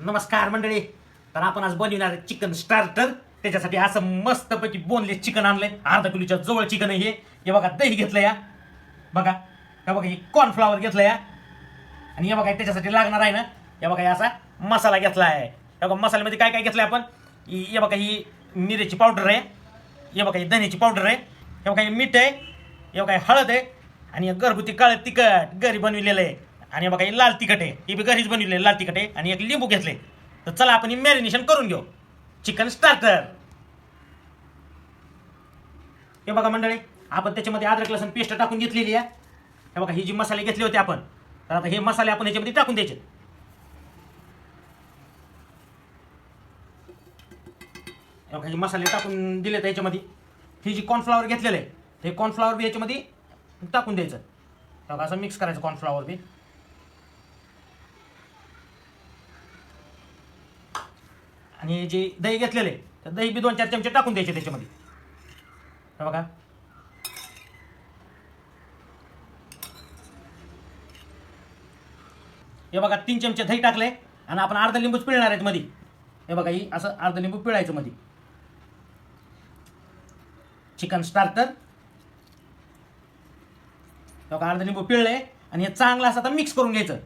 नमस्कार मंडळी. तर आपण आज बनविणार चिकन स्टार्टर त्याच्यासाठी असं मस्तपैकी बोनलेस चिकन आणलंय. अर्धा किलोच्या जवळ चिकन आहे हे. बघा दही घेतलं या. बघा हे बघा हे कॉर्नफ्लावर घेतलं या. आणि हे बघा त्याच्यासाठी लागणार आहे ना. हे बघा असा मसाला घेतला आहे हे बघा मसाल्यामध्ये काय काय घेतलंय आपण? हे बघा ही मिरेची पावडर आहे. हे बघा ही धन्याची पावडर आहे. हे बघा हे मीठ आहे. हे बघा हळद आहे. आणि घरगुती काळं तिखट घरी बनविलेलं आहे. आणि बघा हे लाल तिखट आहे. हे बी घरीच बनवले लाल तिखट आहे. आणि एक लिंबू घेतले तर चला आपण मॅरिनेशन करून घेऊ. चिकन स्टार्टर हे बघा मंडळी आपण त्याच्यामध्ये अद्रक लसूण पेस्ट टाकून घेतलेली आहे. हे बघा ही जी मसाले घेतले होते आपण तर आता हे मसाले आपण याच्यामध्ये टाकून द्यायचे. हे बघा हे मसाले टाकून दिले तर याच्यामध्ये. ही जी कॉर्नफ्लॉवर घेतलेलं आहे ते कॉर्नफ्लॉवर बी याच्यामध्ये टाकून द्यायचं. हे असं मिक्स करायचं कॉर्नफ्लॉवर बी. आणि जे दही घेतलेले तर दही बी दोन चार चमचे टाकून द्यायचे त्याच्यामध्ये. हे बघा. हे बघा तीन चमचे दही टाकले आणि आपण अर्धा लिंबूच पिळणार आहेत मध्ये हे बघा ही असं अर्धा लिंबू पिळायचं मध्ये चिकन स्टार्टर बघा अर्धा लिंबू पिळले आणि हे चांगलं असं आता मिक्स करून घ्यायचं.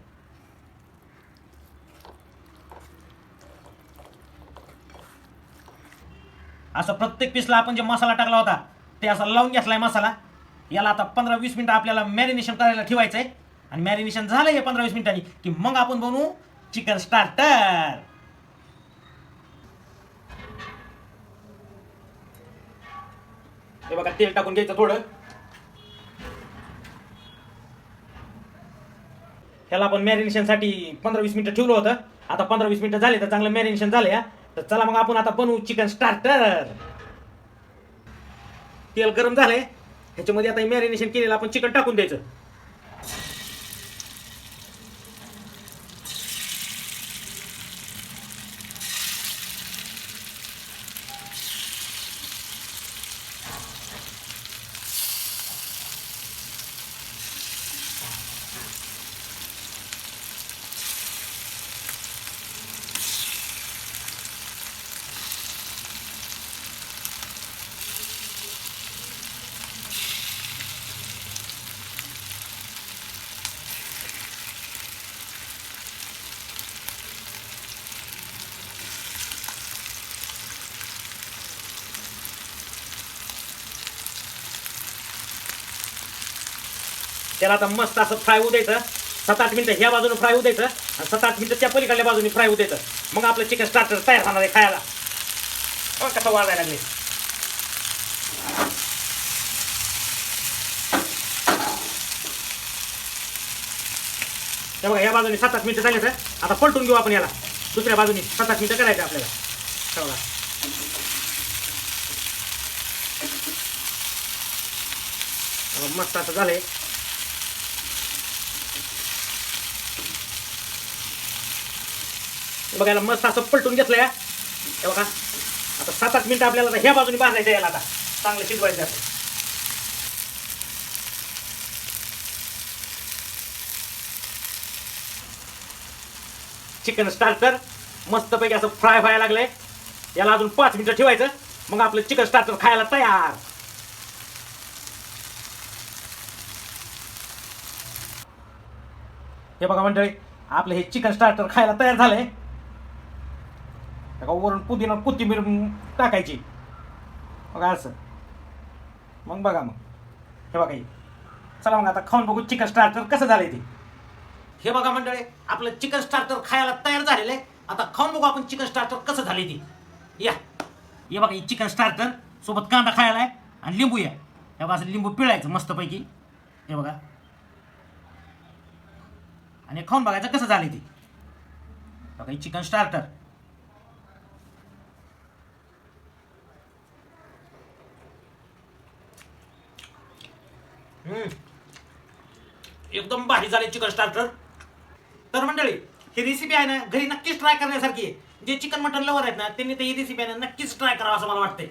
असं प्रत्येक पीसला आपण जे मसाला टाकला होता ते असा लावून घेतलाय मसाला. याला आता पंधरा वीस मिनिटं आपल्याला मॅरिनेशन करायला ठेवायचं आहे आणि मॅरिनेशन झालं हे पंधरा वीस मिनिटांनी की मग आपण बनवू चिकन स्टार्टर हे बघा तेल टाकून घ्यायचं थोडं. ह्याला आपण मॅरिनेशनसाठी पंधरा वीस मिनिटं ठेवलं होतं. आता पंधरा वीस मिनिटं झाले तर चांगलं मॅरिनेशन झालं या. तर चला मग आपण आता बनवू चिकन स्टार्टर तेल गरम झालंय. ह्याच्यामध्ये आता मॅरिनेशन केलेलं आपण चिकन टाकून द्यायचं. त्याला आता मस्त असं फ्राय होऊ द्यायचं. सात आठ मिनिटं ह्या बाजूने फ्राय होऊ द्यायचं आणि सात आठ मिनिटं त्या पलीकडल्या बाजूने फ्राय होऊ द्यायचं. मग आपलं चिकन स्टार्टर तयार होणार आहे खायला. बघ कसं वाढायला लागले. हे बघा या बाजूने सात आठ मिनिटं झाले तर आता पलटून घेऊ आपण याला. दुसऱ्या बाजूने सात आठ मिनिटं करायचं आपल्याला. बघा, मस्त असं झालंय. बघायला मस्त असं पलटून घेतलं या. हे बघा. आता सात आठ मिनिटं आपल्याला ह्या बाजूने बांधायचं याला आता. चांगलं शिजवायचं आहे. चिकन स्टार्टर मस्तपैकी असं फ्राय व्हायला लागलंय. याला अजून पाच मिनिटं ठेवायचं. मग आपलं चिकन स्टार्टर खायला तयार. हे बघा मंडळी आपलं हे चिकन स्टार्टर खायला तयार झालंय. का वरून पुदिना कोथिंबीर टाकायची. बघा असं. मग बघा मग. हे बघा हे. चला मग आता खाऊन बघू चिकन स्टार्टर कसं झालंय ते. हे बघा मंडळी आपलं चिकन स्टार्टर खायला तयार झालेलं आहे. आता खाऊन बघू आपण चिकन स्टार्टर कसं झाले ते. या. हे बघा हे चिकन स्टार्टर सोबत कांदा खायला आहे आणि लिंबू या. हे बघा असं लिंबू पिळायचं मस्तपैकी. हे बघा. आणि खाऊन बघायचं कसं झाले ते. बघा चिकन स्टार्टर एकदम भारी झाले चिकन स्टार्टर तर मंडळी ही रेसिपी आहे ना घरी नक्कीच ट्राय करण्यासारखी आहे. जे चिकन मटन लवर आहेत ना त्यांनी तर ही रेसिपी आहे ना नक्कीच ट्राय करावं असं मला वाटतंय.